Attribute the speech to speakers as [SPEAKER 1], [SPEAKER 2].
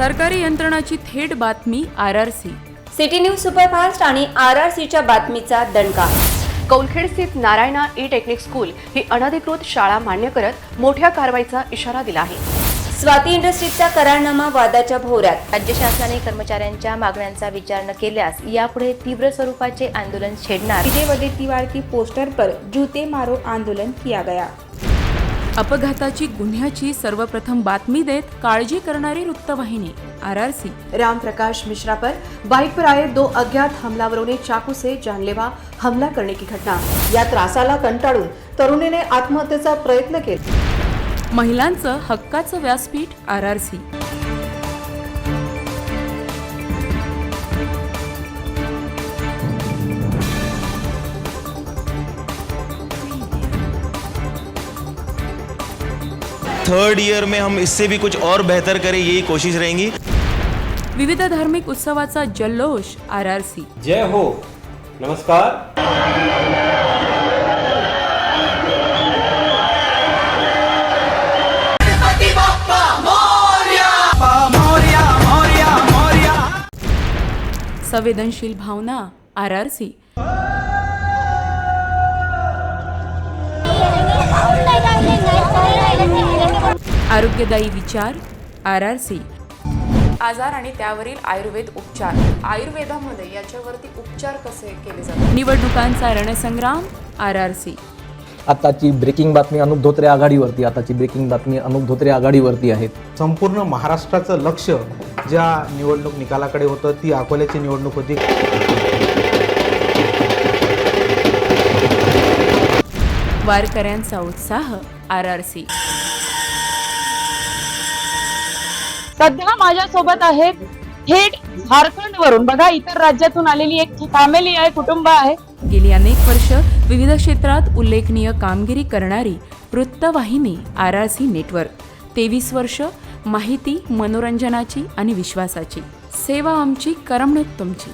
[SPEAKER 1] सरकारी यंत्रणाची थेट बातमी R R C
[SPEAKER 2] city news superfast आणि आर आर सीच्या बातमीचा दणका.
[SPEAKER 3] कौलखेड स्थित नारायणा ई टेक्निक स्कूल ही अनधिकृत शाळा मान्य करत मोठ्या कारवाईचा इशारा दिला आहे.
[SPEAKER 2] स्वाती इंडस्ट्रीजचा करारनामा वादाच्या भोवऱ्यात.
[SPEAKER 4] राज्य शासनाने कर्मचाऱ्यांच्या मागण्यांचा विचार न केल्यास यापुढे तीव्र स्वरूपाचे आंदोलन छेडणार.
[SPEAKER 5] विजय वडेट्टीवार की पोस्टर पर जूते मारो आंदोलन किया गया.
[SPEAKER 1] अपघाताची गुन्ह्याची सर्वप्रथम बातमी देत काळजी करणारी वृत्तवाहिनी R R C
[SPEAKER 3] Ramprakash Mishra पर बाइक पर आए दो अज्ञात हमलावरों ने चाकू से जानलेवा हमला करने की घटना।
[SPEAKER 6] या त्रासाला कंटाळून तरुणीने आत्महत्येचा प्रयत्न केला।
[SPEAKER 1] महिलांचं हक्काचं व्यासपीठ R R C
[SPEAKER 7] third year में हम इससे भी कुछ और बेहतर करें यही कोशिश रहेंगी।
[SPEAKER 1] विविध धार्मिक उत्सवाचा जल्लोष आर आर सी
[SPEAKER 8] जय हो। नमस्कार।
[SPEAKER 1] संवेदनशील भावना आर आर सी आरोग्यदायी विचार आर आर सी.
[SPEAKER 9] आजार आणि त्यावरील आयुर्वेद उपचार. आयुर्वेदामध्ये याच्यावरती उपचार कसे केले जातात?
[SPEAKER 1] निवडणुकांचा रणसंग्राम आर आर सी.
[SPEAKER 10] आताची ब्रेकिंग बातमी अनुप धोत्रे आघाडीवरती आताची ब्रेकिंग बातमी अनुप धोत्रे आघाडीवरती आहेत.
[SPEAKER 11] संपूर्ण महाराष्ट्राचं लक्ष ज्या निवडणूक निकालाकडे होतं ती अकोल्याची निवडणूक होती.
[SPEAKER 1] वारकऱ्यांचा उत्साह आर आर सी.
[SPEAKER 5] सध्या माझ्यासोबत आहेत थेट झारखंड वरून बघा इतर राज्यातून आलेली एक फॅमिली आहे कुटुंब आहे.
[SPEAKER 1] गेली अनेक वर्ष विविध क्षेत्रात उल्लेखनीय कामगिरी करणारी वृत्तवाहिनी आर आर सी नेटवर्क. तेवीस वर्ष माहिती मनोरंजनाची आणि विश्वासाची. सेवा आमची करमणूक तुमची.